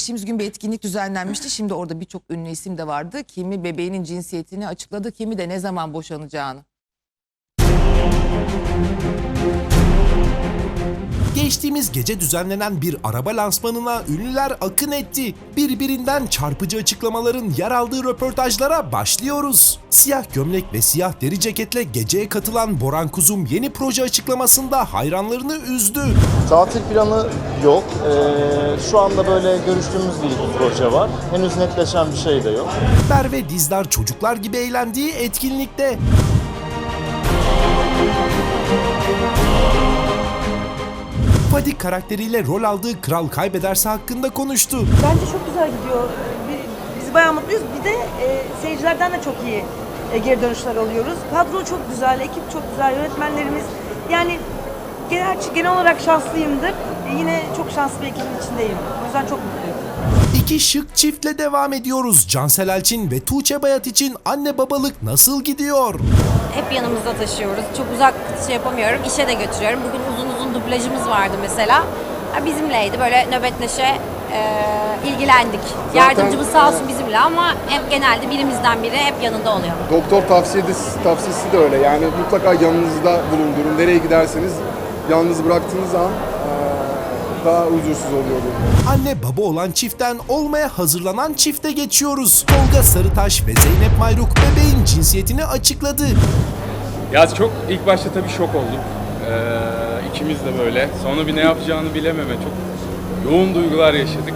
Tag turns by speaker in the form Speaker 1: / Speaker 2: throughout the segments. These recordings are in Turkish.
Speaker 1: Geçtiğimiz gün bir etkinlik düzenlenmişti. Şimdi orada birçok ünlü isim de vardı. Kimi bebeğinin cinsiyetini açıkladı, kimi de ne zaman boşanacağını.
Speaker 2: Geçtiğimiz gece düzenlenen bir araba lansmanına ünlüler akın etti. Birbirinden çarpıcı açıklamaların yer aldığı röportajlara başlıyoruz. Siyah gömlek ve siyah deri ceketle geceye katılan Boran Kuzum yeni proje açıklamasında hayranlarını üzdü.
Speaker 3: Tatil planı yok. Ee, şu anda böyle görüştüğümüz bir proje var. Henüz netleşen bir şey de yok.
Speaker 2: Merve Dizdar çocuklar gibi eğlendiği etkinlikte. Fadik karakteriyle rol aldığı Kral Kaybederse hakkında konuştu.
Speaker 4: Bence çok güzel gidiyor. Bi- Biz bayağı mutluyuz. Bir de e, seyircilerden de çok iyi e, geri dönüşler alıyoruz. Kadro çok güzel, ekip çok güzel, yönetmenlerimiz. Yani genel, genel olarak şanslıyımdır. E, yine çok şanslı bir ekibin içindeyim. O yüzden çok mutluyum.
Speaker 2: İki şık çiftle devam ediyoruz. Cansel Elçin ve Tuğçe Bayat için anne babalık nasıl gidiyor?
Speaker 5: hep yanımızda taşıyoruz. Çok uzak şey yapamıyorum. İşe de götürüyorum. Bugün uzun uzun dublajımız vardı mesela. Bizimleydi. Böyle nöbetleşe e, ilgilendik. Yardımcımız sağ olsun bizimle ama hep genelde birimizden biri hep yanında oluyor.
Speaker 6: Doktor tavsiyesi, tavsiyesi de öyle. Yani mutlaka yanınızda bulundurun. Nereye giderseniz yalnız bıraktığınız an eee, daha huzursuz oluyordu.
Speaker 2: Anne baba olan çiftten olmaya hazırlanan çifte geçiyoruz. Tolga Sarıtaş ve Zeynep Mayruk bebeğin cinsiyetini açıkladı.
Speaker 7: Ya çok ilk başta tabii şok olduk. Ee, ikimiz de böyle. Sonra bir ne yapacağını bilememe çok yoğun duygular yaşadık.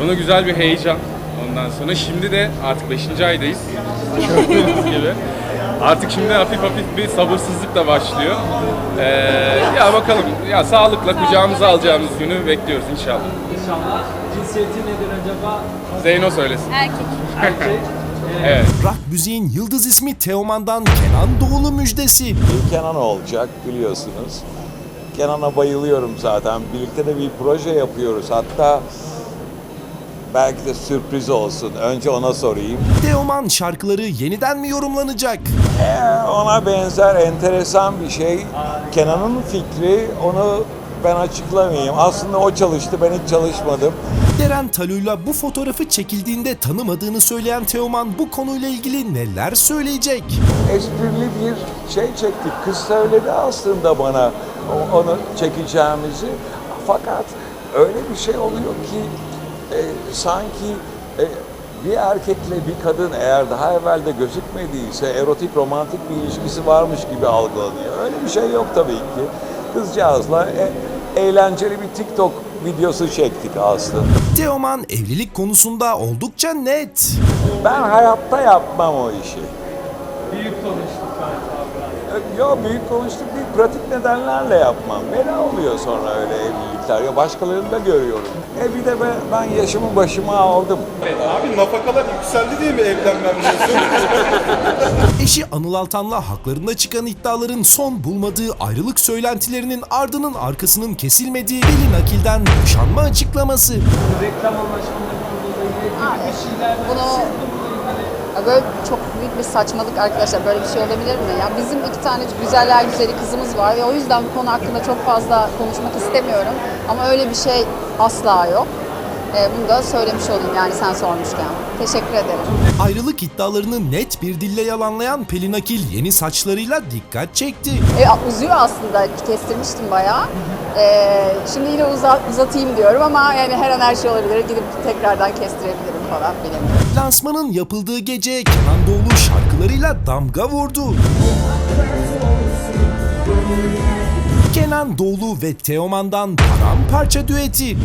Speaker 7: Sonra güzel bir heyecan. Ondan sonra şimdi de artık 5. aydayız. Gördüğünüz gibi. Artık şimdi hafif hafif bir sabırsızlık da başlıyor. Ee, ya bakalım ya sağlıkla kucağımıza alacağımız günü bekliyoruz inşallah.
Speaker 8: İnşallah. Cinsiyeti nedir acaba?
Speaker 7: Zeyno söylesin.
Speaker 5: Erkek.
Speaker 8: Erkek.
Speaker 7: Evet.
Speaker 2: Rock müziğin yıldız ismi Teoman'dan Kenan Doğulu müjdesi.
Speaker 9: Bir Kenan olacak biliyorsunuz. Kenan'a bayılıyorum zaten. Birlikte de bir proje yapıyoruz. Hatta belki de sürpriz olsun. Önce ona sorayım.
Speaker 2: Teoman şarkıları yeniden mi yorumlanacak?
Speaker 9: Eğer ona benzer enteresan bir şey, Kenan'ın fikri onu ben açıklamayayım. Aslında o çalıştı, ben hiç çalışmadım.
Speaker 2: Deren Talu'yla bu fotoğrafı çekildiğinde tanımadığını söyleyen Teoman bu konuyla ilgili neler söyleyecek?
Speaker 9: Esprili bir şey çektik. Kız söyledi aslında bana onu çekeceğimizi. Fakat öyle bir şey oluyor ki e, sanki e, bir erkekle bir kadın eğer daha evvel de gözükmediyse erotik romantik bir ilişkisi varmış gibi algılanıyor. Öyle bir şey yok tabii ki. Kızcağızla e, eğlenceli bir TikTok videosu çektik aslında.
Speaker 2: Teoman evlilik konusunda oldukça net.
Speaker 9: Ben hayatta yapmam o işi.
Speaker 8: Büyük galiba
Speaker 9: Yo büyük konuştuk değil, pratik nedenlerle yapmam. Bela oluyor sonra öyle evlilikler. Ya başkalarını da görüyorum. E bir de ben, ben yaşımı başıma aldım.
Speaker 6: Abi nafakalar yükseldi diye mi evlenmem?
Speaker 2: Eşi Anıl Altan'la haklarında çıkan iddiaların son bulmadığı ayrılık söylentilerinin ardının arkasının kesilmediği Pelin Akil'den boşanma açıklaması.
Speaker 8: Reklam şeyler
Speaker 10: Bunu Ya böyle çok bir saçmalık arkadaşlar. Böyle bir şey olabilir mi? Ya bizim iki tane güzeller güzeli kızımız var ve o yüzden bu konu hakkında çok fazla konuşmak istemiyorum. Ama öyle bir şey asla yok. Ee, bunu da söylemiş olayım yani sen sormuşken. Teşekkür ederim.
Speaker 2: Ayrılık iddialarını net bir dille yalanlayan Pelin Akil yeni saçlarıyla dikkat çekti.
Speaker 10: E, uzuyor aslında. Kestirmiştim bayağı. Ee, şimdi yine uza- uzatayım diyorum ama yani her an her şey olabilir. Gidip tekrardan kestirebilirim falan bilemiyorum.
Speaker 2: Lansmanın yapıldığı gece Kenan Doğulu şarkılarıyla damga vurdu. Kenan Doğulu ve Teoman'dan paramparça düeti.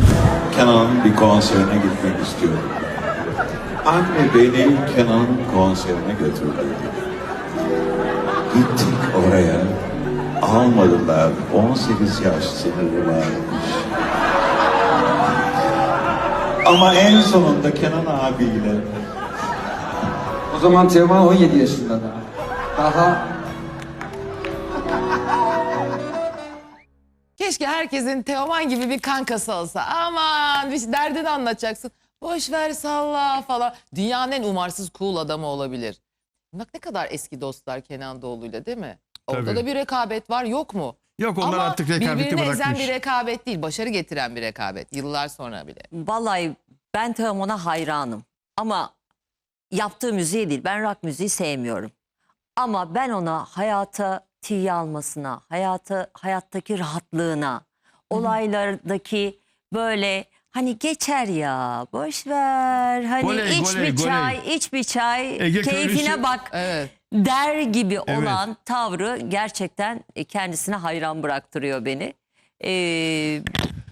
Speaker 11: Kenan'ın bir konserine gitmek istiyorum. Anne beni Kenan'ın konserine götürdü. Gittik oraya. Almadılar. 18 yaş sınırı varmış. Ama en sonunda Kenan abiyle
Speaker 8: O zaman Teoman 17 yaşında daha. Daha
Speaker 1: herkesin Teoman gibi bir kankası olsa. Aman bir derdini anlatacaksın. Boş ver salla falan. Dünyanın en umarsız cool adamı olabilir. Bak ne kadar eski dostlar Kenan Doğulu'yla değil mi? Orada
Speaker 12: Tabii.
Speaker 1: da bir rekabet var yok mu?
Speaker 12: Yok onlar
Speaker 1: Ama
Speaker 12: artık rekabeti
Speaker 1: birbirini ezen
Speaker 12: bırakmış.
Speaker 1: bir rekabet değil. Başarı getiren bir rekabet. Yıllar sonra bile.
Speaker 5: Vallahi
Speaker 12: Ben Teoman'a hayranım. Ama yaptığı müziği değil. Ben rock müziği sevmiyorum. Ama ben ona hayata tiye almasına, hayata, hayattaki rahatlığına, olaylardaki böyle hani geçer ya boş ver hani
Speaker 13: Goley,
Speaker 12: iç
Speaker 13: goley,
Speaker 12: bir
Speaker 13: goley.
Speaker 12: çay iç bir çay
Speaker 13: Ege
Speaker 12: keyfine
Speaker 13: köylüsü-
Speaker 12: bak
Speaker 1: Evet.
Speaker 12: der gibi olan tavrı gerçekten kendisine hayran bıraktırıyor beni. Ee,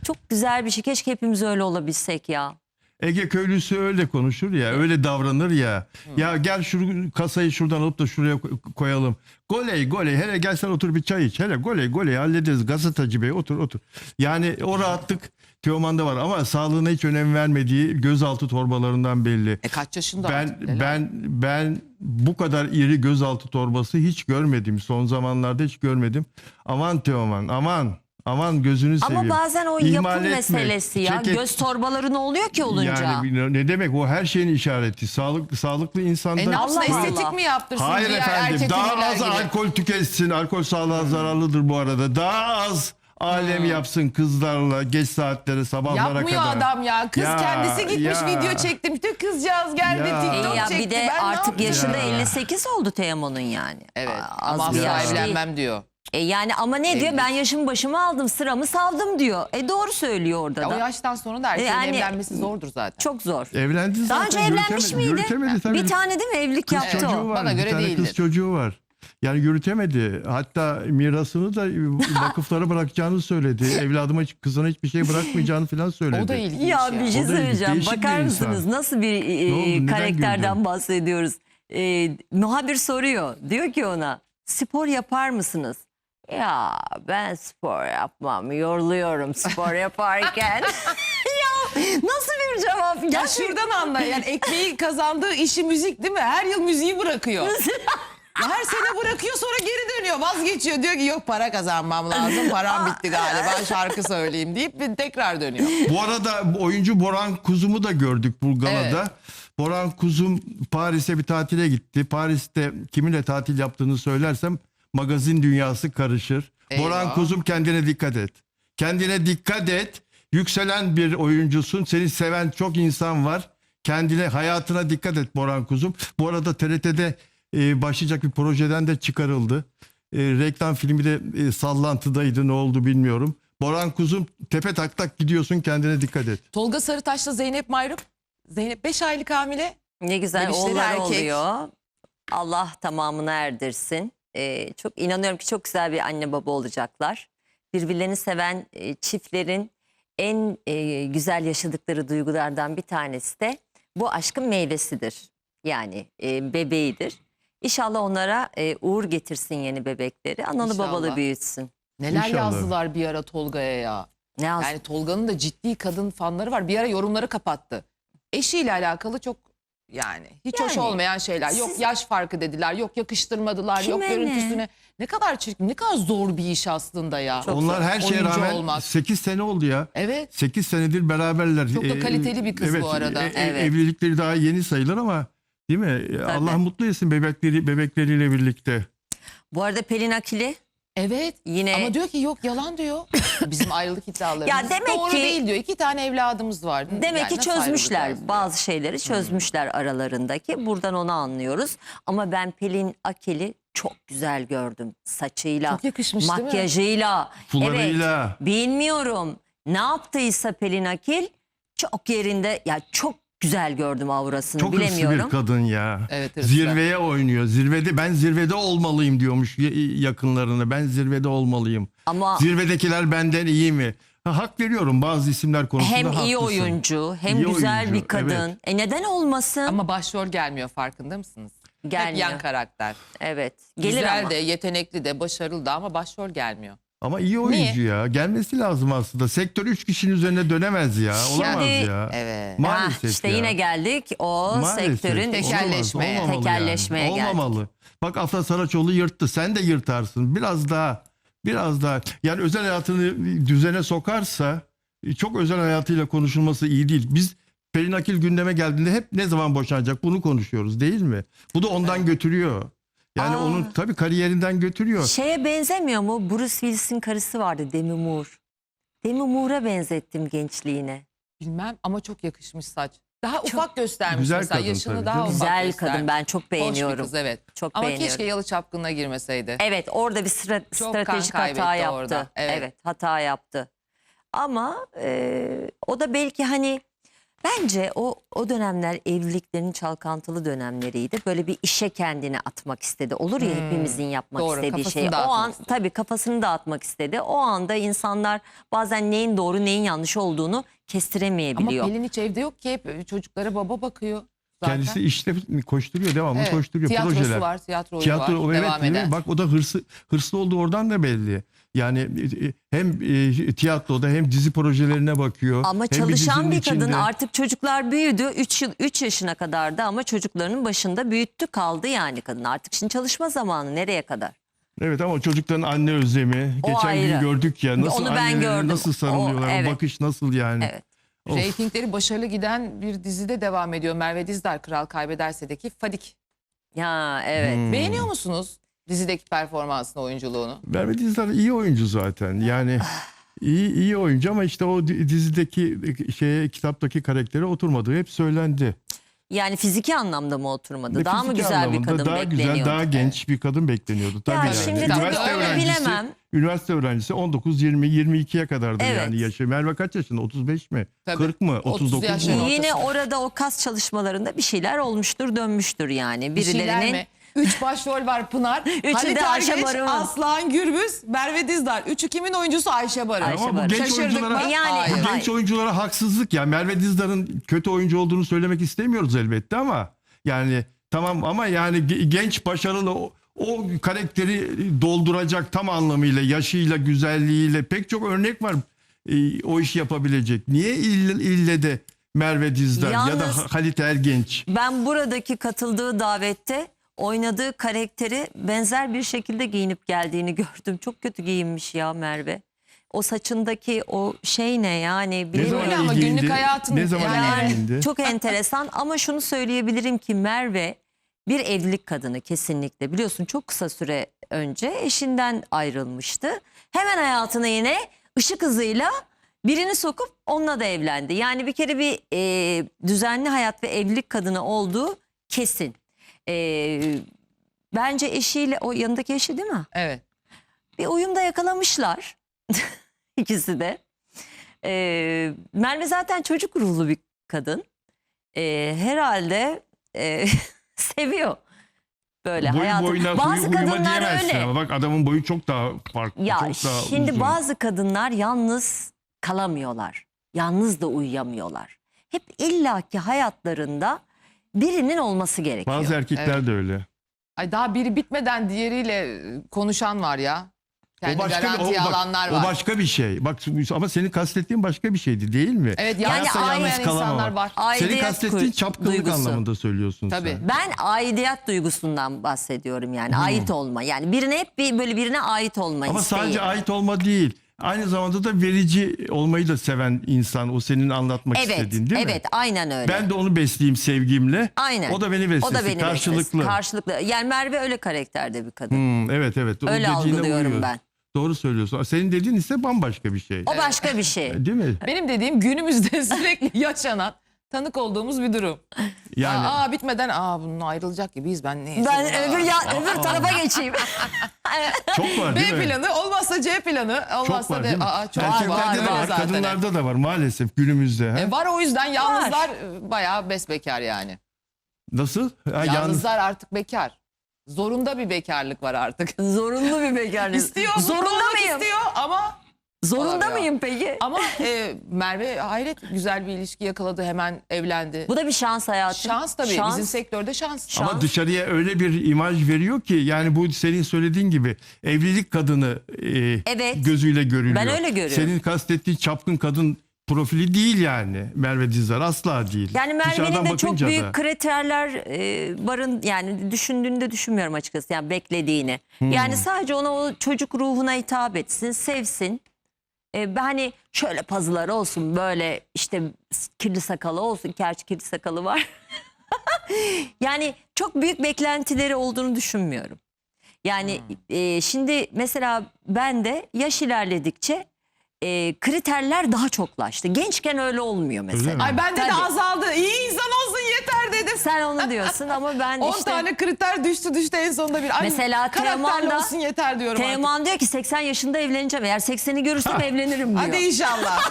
Speaker 12: çok güzel bir şey. Keşke hepimiz öyle olabilsek ya.
Speaker 13: Ege köylüsü öyle konuşur ya, öyle davranır ya. Ya gel şu kasayı şuradan alıp da şuraya ko- koyalım. Goley goley hele gel sen otur bir çay iç. Hele goley goley hallederiz gazeteci bey otur otur. Yani o rahatlık Teoman'da var ama sağlığına hiç önem vermediği gözaltı torbalarından belli.
Speaker 1: E kaç yaşında
Speaker 13: Ben
Speaker 1: artık Leyla?
Speaker 13: ben ben bu kadar iri gözaltı torbası hiç görmedim. Son zamanlarda hiç görmedim. Aman Teoman aman aman gözünü seveyim.
Speaker 12: Ama bazen o
Speaker 13: İhmal
Speaker 12: yapı
Speaker 13: etme.
Speaker 12: meselesi ya.
Speaker 13: Ceket-
Speaker 12: Göz torbaları ne oluyor ki olunca?
Speaker 13: yani ne demek o her şeyin işareti. Sağlıklı sağlıklı insanda.
Speaker 1: E ne yapsın
Speaker 12: Allah
Speaker 1: estetik
Speaker 12: Allah.
Speaker 1: mi yaptırsın
Speaker 13: Hayır
Speaker 1: diğer
Speaker 13: efendim.
Speaker 1: erkek
Speaker 13: Daha
Speaker 1: ünlüler
Speaker 13: az
Speaker 1: gibi?
Speaker 13: alkol tüketsin. Alkol sağlığa zararlıdır bu arada. Daha az alem yapsın kızlarla geç saatlere sabahlara
Speaker 1: Yapmıyor
Speaker 13: kadar.
Speaker 1: adam ya. Kız
Speaker 13: Ya,
Speaker 1: kendisi gitmiş
Speaker 13: ya.
Speaker 1: video çektim. Tüm kızcağız geldi
Speaker 13: Ya.
Speaker 1: TikTok
Speaker 12: E ya
Speaker 1: çekti.
Speaker 12: bir de
Speaker 1: Ben ne
Speaker 12: artık
Speaker 1: yapayım?
Speaker 12: yaşında
Speaker 13: Ya.
Speaker 12: 58 oldu Teoman'ın yani.
Speaker 1: Evet
Speaker 12: Aa,
Speaker 1: ama
Speaker 12: az bir
Speaker 1: asla
Speaker 12: yaş değil.
Speaker 1: evlenmem diyor.
Speaker 12: E yani ama ne diyor? Ben yaşımı başıma aldım, sıramı savdım diyor. E doğru söylüyor orada
Speaker 1: Ya o
Speaker 12: da.
Speaker 1: yaştan sonra da erkeğin
Speaker 12: Yani-
Speaker 1: evlenmesi zordur zaten.
Speaker 12: Çok zor.
Speaker 13: Evlendi zaten.
Speaker 12: Daha önce evlenmiş
Speaker 13: yürütemedi-
Speaker 12: miydi?
Speaker 13: Yürütemedi tabii.
Speaker 12: Bir tane değil mi evlilik
Speaker 13: Kız
Speaker 12: yaptı
Speaker 13: çocuğu
Speaker 12: o?
Speaker 13: var.
Speaker 1: Bana
Speaker 13: bir
Speaker 1: göre
Speaker 13: tane
Speaker 1: değildir.
Speaker 13: kız çocuğu var. Yani yürütemedi. Hatta mirasını da vakıflara bırakacağını söyledi. Evladıma kızına hiçbir şey bırakmayacağını falan söyledi.
Speaker 1: O da ilginç
Speaker 12: Ya
Speaker 1: ya.
Speaker 12: bir şey
Speaker 13: O da
Speaker 12: söyleyeceğim.
Speaker 13: değişik
Speaker 12: Bakar
Speaker 13: bir insan.
Speaker 12: mısınız nasıl bir e,
Speaker 13: Ne oldu, neden
Speaker 12: karakterden
Speaker 13: güldün?
Speaker 12: bahsediyoruz? E, muhabir soruyor. Diyor ki ona spor yapar mısınız? Ya ben spor yapmam. Yoruluyorum spor yaparken. ya nasıl bir cevap?
Speaker 1: Ya
Speaker 12: Gerçekten-
Speaker 1: şuradan anla yani ekmeği kazandığı işi müzik değil mi? Her yıl müziği bırakıyor. Ya her sene bırakıyor sonra geri dönüyor vazgeçiyor. Diyor ki yok para kazanmam lazım param bitti galiba şarkı söyleyeyim deyip bir tekrar dönüyor.
Speaker 13: Bu arada oyuncu Boran Kuzum'u da gördük bu galada.
Speaker 1: Evet.
Speaker 13: Boran Kuzum Paris'e bir tatile gitti. Paris'te kiminle tatil yaptığını söylersem magazin dünyası karışır.
Speaker 1: Eyvah.
Speaker 13: Boran Kuzum kendine dikkat et. Kendine dikkat et. Yükselen bir oyuncusun. Seni seven çok insan var. Kendine hayatına dikkat et Boran Kuzum. Bu arada TRT'de e, başlayacak bir projeden de çıkarıldı. E, reklam filmi de e, sallantıdaydı ne oldu bilmiyorum. Boran Kuzum tepe tak tak gidiyorsun kendine dikkat et.
Speaker 1: Tolga Sarıtaş'la Zeynep Mayrıp. Zeynep 5 aylık hamile.
Speaker 12: Ne güzel
Speaker 1: Bebişleri
Speaker 12: oğulları
Speaker 1: erkek.
Speaker 12: oluyor. Allah tamamını erdirsin. Ee, çok inanıyorum ki çok güzel bir anne baba olacaklar. Birbirlerini seven e, çiftlerin en e, güzel yaşadıkları duygulardan bir tanesi de bu aşkın meyvesidir. Yani e, bebeğidir. İnşallah onlara e, uğur getirsin yeni bebekleri. Analı
Speaker 1: İnşallah.
Speaker 12: babalı büyütsün.
Speaker 1: Neler
Speaker 13: İnşallah.
Speaker 1: yazdılar bir ara Tolga'ya ya.
Speaker 12: Ne
Speaker 1: Yani Tolga'nın da ciddi kadın fanları var. Bir ara yorumları kapattı. Eşiyle alakalı çok yani hiç hoş
Speaker 12: Yani,
Speaker 1: olmayan şeyler. Yok
Speaker 12: siz-
Speaker 1: yaş farkı dediler. Yok yakıştırmadılar. yok
Speaker 12: Kime ne?
Speaker 1: görüntüsüne. Ne? kadar çirkin, ne kadar zor bir iş aslında ya.
Speaker 13: Onlar her şeye
Speaker 1: Oyuncu
Speaker 13: rağmen
Speaker 1: olmak.
Speaker 13: 8 sene oldu ya.
Speaker 1: Evet.
Speaker 13: 8 senedir beraberler.
Speaker 1: Çok da
Speaker 13: Ee,
Speaker 1: kaliteli bir kız bu arada.
Speaker 13: e- e-
Speaker 12: Evet.
Speaker 13: Evlilikleri daha yeni sayılır ama değil mi? Allah mutlu etsin bebekleri bebekleriyle birlikte.
Speaker 12: Bu arada Pelin Akili
Speaker 1: Evet.
Speaker 12: yine
Speaker 1: Ama diyor ki yok yalan diyor. Bizim ayrılık iddialarımız.
Speaker 12: Ya demek
Speaker 1: Doğru
Speaker 12: ki-
Speaker 1: değil diyor. İki tane evladımız var.
Speaker 12: Demek
Speaker 1: Yani
Speaker 12: ki çözmüşler bazı şeyleri çözmüşler aralarındaki. Buradan onu anlıyoruz. Ama ben Pelin Akel'i çok güzel gördüm. Saçıyla,
Speaker 1: Çok yakışmış
Speaker 12: makyajıyla.
Speaker 13: Fularıyla.
Speaker 12: Evet, bilmiyorum ne yaptıysa Pelin Akel çok yerinde ya çok güzel gördüm aurasını
Speaker 13: Çok hırslı
Speaker 12: bilemiyorum.
Speaker 13: bir kadın ya.
Speaker 1: Evet, hırslı.
Speaker 13: Zirveye oynuyor. Zirvede ben zirvede olmalıyım diyormuş yakınlarına. Ben zirvede olmalıyım.
Speaker 12: Ama
Speaker 13: Zirvedekiler benden iyi mi? Ha, hak veriyorum bazı isimler konusunda
Speaker 12: hem iyi
Speaker 13: haklısın.
Speaker 12: oyuncu hem
Speaker 13: İyi
Speaker 12: güzel
Speaker 13: oyuncu,
Speaker 12: bir kadın.
Speaker 13: evet.
Speaker 12: E neden olmasın?
Speaker 1: Ama başrol gelmiyor farkında mısınız? Hep
Speaker 12: Gelmiyor.
Speaker 1: yan karakter.
Speaker 12: evet. Gelir
Speaker 1: Güzel
Speaker 12: ama.
Speaker 1: de, yetenekli de, başarılı da ama başrol gelmiyor.
Speaker 13: Ama iyi oyuncu ya. Gelmesi lazım aslında. Sektör 3 kişinin üzerine dönemez ya. Olamaz
Speaker 12: Şimdi-
Speaker 13: ya.
Speaker 1: Evet.
Speaker 13: Maalesef
Speaker 12: Ha, işte
Speaker 13: ya.
Speaker 12: yine geldik o
Speaker 13: Maalesef.
Speaker 12: sektörün
Speaker 13: Olamaz,
Speaker 1: Tekelleşmeye.
Speaker 13: olmamalı
Speaker 12: Tekelleşmeye
Speaker 13: yani.
Speaker 12: geldik.
Speaker 13: Olmamalı. Bak Afra Saraçoğlu yırttı. Sen de yırtarsın. Biraz daha biraz daha yani özel hayatını düzene sokarsa çok özel hayatıyla konuşulması iyi değil. Biz Pelin Akil gündeme geldiğinde hep ne zaman boşanacak bunu konuşuyoruz değil mi? Bu da ondan götürüyor. Yani
Speaker 12: Aa.
Speaker 13: onun tabii kariyerinden götürüyor.
Speaker 12: Şeye benzemiyor mu? Bruce Willis'in karısı vardı Demi Moore. Demi Moore'a benzettim gençliğine.
Speaker 1: Bilmem ama çok yakışmış saç. Daha ufak göstermiş
Speaker 13: Güzel
Speaker 1: mesela
Speaker 13: kadın
Speaker 1: yaşını
Speaker 13: tabii,
Speaker 1: daha ufak
Speaker 12: Güzel
Speaker 1: göstermiş.
Speaker 12: kadın ben çok
Speaker 1: Hoş bir
Speaker 12: beğeniyorum.
Speaker 1: kız evet.
Speaker 12: Çok
Speaker 1: Ama
Speaker 12: beğeniyorum.
Speaker 1: keşke Yalı Çapkın'ına girmeseydi.
Speaker 12: Evet orada bir sıra,
Speaker 1: Çok
Speaker 12: stratejik hata yaptı.
Speaker 1: orada, evet.
Speaker 12: Evet. hata yaptı. Ama e, o da belki hani bence o o dönemler evliliklerin çalkantılı dönemleriydi. Böyle bir işe kendini atmak istedi. Olur ya
Speaker 1: Hmm,
Speaker 12: hepimizin yapmak
Speaker 1: doğru,
Speaker 12: istediği
Speaker 1: kafasını
Speaker 12: şey. O
Speaker 1: dağıtmak
Speaker 12: an
Speaker 1: istedi.
Speaker 12: tabii kafasını dağıtmak istedi. O anda insanlar bazen neyin doğru neyin yanlış olduğunu
Speaker 1: Ama
Speaker 12: kestiremeyebiliyor.
Speaker 1: Pelin hiç evde yok ki hep çocuklara baba bakıyor. Zaten.
Speaker 13: Kendisi işte koşturuyor devamlı
Speaker 1: Evet,
Speaker 13: koşturuyor
Speaker 1: tiyatrosu
Speaker 13: projeler.
Speaker 1: var, tiyatro oyunu
Speaker 13: Tiyatro
Speaker 1: var,
Speaker 13: evet
Speaker 1: devam eden.
Speaker 13: Bak o da hırsı hırslı olduğu oradan da belli. Yani e, hem e, tiyatroda hem dizi projelerine bakıyor.
Speaker 12: Ama
Speaker 13: hem
Speaker 12: çalışan
Speaker 13: dizinin
Speaker 12: bir kadın
Speaker 13: içinde.
Speaker 12: artık çocuklar büyüdü. 3 yıl 3 yaşına kadar da ama çocuklarının başında büyüttü kaldı yani kadın. Artık şimdi çalışma zamanı nereye kadar?
Speaker 13: Evet ama çocukların anne özlemi.
Speaker 12: O
Speaker 13: Geçen
Speaker 12: ayrı.
Speaker 13: gün gördük ya nasıl
Speaker 12: Onu ben
Speaker 13: anneleri
Speaker 12: gördüm.
Speaker 13: nasıl sarılıyorlar.
Speaker 12: O,
Speaker 13: O,
Speaker 12: evet.
Speaker 13: bakış nasıl yani.
Speaker 12: Evet.
Speaker 13: Of.
Speaker 1: Reytingleri başarılı giden bir dizide devam ediyor. Merve Dizdar Kral Kaybederse'deki Fadik.
Speaker 12: Ya evet.
Speaker 13: Hmm.
Speaker 1: Beğeniyor musunuz dizideki performansını, oyunculuğunu?
Speaker 13: Merve Dizdar iyi oyuncu zaten. Yani iyi iyi oyuncu ama işte o di- dizideki şeye kitaptaki karaktere oturmadığı hep söylendi.
Speaker 12: Yani fiziki anlamda mı oturmadı?
Speaker 13: Ve
Speaker 12: daha mı güzel bir kadın
Speaker 13: daha
Speaker 12: bekleniyordu?
Speaker 13: güzel, daha genç bir kadın bekleniyordu. Tabii
Speaker 12: Ya
Speaker 13: yani.
Speaker 12: şimdi tabii öyle bilemem.
Speaker 13: Üniversite öğrencisi 19 20 22'ye kadardır
Speaker 12: Evet.
Speaker 13: yani yaşı. Merve kaç yaşında? 35 mi?
Speaker 1: Tabii.
Speaker 13: 40 mı?
Speaker 1: 30
Speaker 13: 39 mu?
Speaker 1: yaşında.
Speaker 12: Yine
Speaker 1: ortasında.
Speaker 12: orada o kas çalışmalarında bir şeyler olmuştur, dönmüştür yani.
Speaker 1: Bir şeyler
Speaker 12: Birilerinin
Speaker 1: mi? Üç başrol var Pınar.
Speaker 12: Üçü
Speaker 1: Halit
Speaker 12: de Ayşe
Speaker 1: Ergenç. Aslan Gürbüz, Merve Dizdar. Üçü kimin oyuncusu? Ayşe.
Speaker 12: Ayşe
Speaker 13: Ama bu genç
Speaker 1: Şaşırdık
Speaker 13: oyunculara,
Speaker 1: mı?
Speaker 12: Yani-
Speaker 1: Hayır.
Speaker 13: genç oyunculara haksızlık ya. Merve Dizdar'ın kötü oyuncu olduğunu söylemek istemiyoruz elbette ama yani tamam ama yani ge- genç başarılı o, o karakteri dolduracak tam anlamıyla yaşıyla güzelliğiyle pek çok örnek var e, o işi yapabilecek. Niye ille, ille de Merve Dizdar ya da
Speaker 12: Yalnız-
Speaker 13: Halit Ergenç?
Speaker 12: Ben buradaki katıldığı davette oynadığı karakteri benzer bir şekilde giyinip geldiğini gördüm. Çok kötü giyinmiş ya Merve. O saçındaki o şey ne yani
Speaker 13: Ne
Speaker 12: bilemiyorum.
Speaker 13: zaman
Speaker 1: Öyle ama günlük
Speaker 13: giyindi?
Speaker 1: hayatın-
Speaker 13: Ne zaman
Speaker 1: yani-?
Speaker 12: Çok enteresan ama şunu söyleyebilirim ki Merve bir evlilik kadını kesinlikle. Biliyorsun çok kısa süre önce eşinden ayrılmıştı. Hemen hayatına yine ışık hızıyla birini sokup onunla da evlendi. Yani bir kere bir e, düzenli hayat ve evlilik kadını olduğu kesin. E, bence eşiyle o yanındaki eşi değil mi?
Speaker 1: Evet.
Speaker 12: bir uyumda yakalamışlar ikisi de. Ee, Merve zaten çocuk ruhlu bir kadın. Ee, herhalde e, seviyor böyle
Speaker 13: Boyu
Speaker 12: hayatı.
Speaker 13: boyuna
Speaker 12: bazı
Speaker 13: huyu, huyuma
Speaker 12: kadınlar
Speaker 13: diyemezsin
Speaker 12: öyle.
Speaker 13: ama bak adamın boyu çok daha farklı.
Speaker 12: Ya
Speaker 13: çok daha
Speaker 12: şimdi
Speaker 13: uzun.
Speaker 12: bazı kadınlar yalnız kalamıyorlar. Yalnız da uyuyamıyorlar. Hep illaki hayatlarında birinin olması gerekiyor.
Speaker 13: Bazı erkekler
Speaker 1: Evet.
Speaker 13: de öyle.
Speaker 1: Ay daha biri bitmeden diğeriyle konuşan var ya. Kendi
Speaker 13: o
Speaker 1: garantiye
Speaker 13: o bak,
Speaker 1: alanlar
Speaker 13: O
Speaker 1: var.
Speaker 13: başka bir şey. Bak ama senin kastettiğin başka bir şeydi değil mi?
Speaker 1: Evet
Speaker 12: Yani
Speaker 1: yalnız
Speaker 12: aynı
Speaker 1: olmayan insanlar
Speaker 13: kalamamak.
Speaker 1: var.
Speaker 12: Aidiyet
Speaker 13: Senin kastettiğin çapkınlık
Speaker 12: duygusu.
Speaker 13: anlamında söylüyorsun
Speaker 1: Tabii.
Speaker 13: sen.
Speaker 12: Ben aidiyet duygusundan bahsediyorum yani
Speaker 13: Hmm.
Speaker 12: ait olma. Yani birine hep bir böyle birine ait olma
Speaker 13: Ama
Speaker 12: isteği.
Speaker 13: sadece ait olma değil. Aynı zamanda da verici olmayı da seven insan o senin anlatmak
Speaker 12: Evet,
Speaker 13: istediğin değil mi?
Speaker 12: evet aynen öyle.
Speaker 13: Ben de onu besleyeyim sevgimle.
Speaker 12: aynen.
Speaker 13: O da beni beslesin.
Speaker 12: O da beni
Speaker 13: Karşılıklı.
Speaker 12: beslesin. Karşılıklı. Yani Merve öyle karakterde bir kadın.
Speaker 13: Hmm, evet evet. O
Speaker 12: Öyle algılıyorum
Speaker 13: uyuyor.
Speaker 12: ben.
Speaker 13: Doğru söylüyorsun. Senin dediğin ise bambaşka bir şey.
Speaker 12: O başka bir şey.
Speaker 13: Değil mi?
Speaker 1: Benim dediğim günümüzde sürekli yaşanan tanık olduğumuz bir durum.
Speaker 13: Yani
Speaker 1: Aa, bitmeden aa bununla ayrılacak gibiyiz ben neyse.
Speaker 12: Ben öbür ya öbür tarafa geçeyim.
Speaker 13: çok var
Speaker 1: B
Speaker 13: değil mi?
Speaker 1: planı olmazsa C planı
Speaker 13: Çok
Speaker 1: olmazsa
Speaker 13: var
Speaker 1: da
Speaker 13: değil mi?
Speaker 1: aa çok
Speaker 13: Erkeklerde
Speaker 1: var,
Speaker 13: de var, kadınlarda da var maalesef günümüzde. ha?
Speaker 1: E, var o yüzden yalnızlar e, bayağı besbekar yani.
Speaker 13: Nasıl? Ha, yalnız.
Speaker 1: Yalnızlar artık bekar. Zorunda bir bekarlık var artık.
Speaker 12: Zorunlu bir bekarlık.
Speaker 1: İstiyor,
Speaker 12: Zorunda mıyım?
Speaker 1: istiyor ama
Speaker 12: Zorunda
Speaker 1: Olamıyor.
Speaker 12: mıyım peki?
Speaker 1: ama e, Merve hayret güzel bir ilişki yakaladı hemen evlendi.
Speaker 12: Bu da bir şans hayatım.
Speaker 1: şans tabii
Speaker 12: Şans.
Speaker 1: bizim sektörde şans.
Speaker 13: Ama
Speaker 12: şans.
Speaker 13: dışarıya öyle bir imaj veriyor ki yani bu senin söylediğin gibi evlilik kadını e,
Speaker 12: Evet.
Speaker 13: gözüyle görülüyor.
Speaker 12: Ben öyle görüyorum.
Speaker 13: Senin kastettiğin çapkın kadın profili değil yani Merve Dizdar asla değil.
Speaker 12: Yani Merve'nin de çok büyük
Speaker 13: da.
Speaker 12: kriterler e, barın yani düşündüğünü de düşünmüyorum açıkçası yani beklediğini.
Speaker 13: Hmm.
Speaker 12: Yani sadece ona o çocuk ruhuna hitap etsin, sevsin. E, hani şöyle pazıları olsun böyle işte kirli sakalı olsun. Gerçi kirli sakalı var. yani çok büyük beklentileri olduğunu düşünmüyorum. Yani
Speaker 13: Hmm.
Speaker 12: e, şimdi mesela ben de yaş ilerledikçe e, kriterler daha çoklaştı. Gençken öyle olmuyor mesela.
Speaker 1: Ay bende de
Speaker 12: Tabii.
Speaker 1: azaldı. İyi insan olsun yeter dedim.
Speaker 12: Sen onu diyorsun ama ben
Speaker 1: 10
Speaker 12: işte...
Speaker 1: tane kriter düştü düştü en sonunda bir. Ay,
Speaker 12: Mesela
Speaker 1: karakterli
Speaker 12: Teoman'da-
Speaker 1: olsun yeter diyorum artık.
Speaker 12: Teoman diyor ki 80 yaşında evleneceğim. Eğer 80'i görürsem evlenirim diyor.
Speaker 1: Hadi inşallah.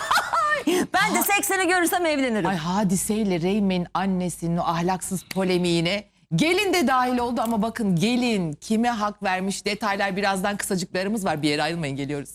Speaker 12: Ben de 80'i görürsem evlenirim.
Speaker 1: Ay hadiseyle Reymen'in annesinin o ahlaksız polemiğine gelin de dahil oldu ama bakın gelin kime hak vermiş detaylar birazdan kısacıklarımız var bir yere ayrılmayın geliyoruz.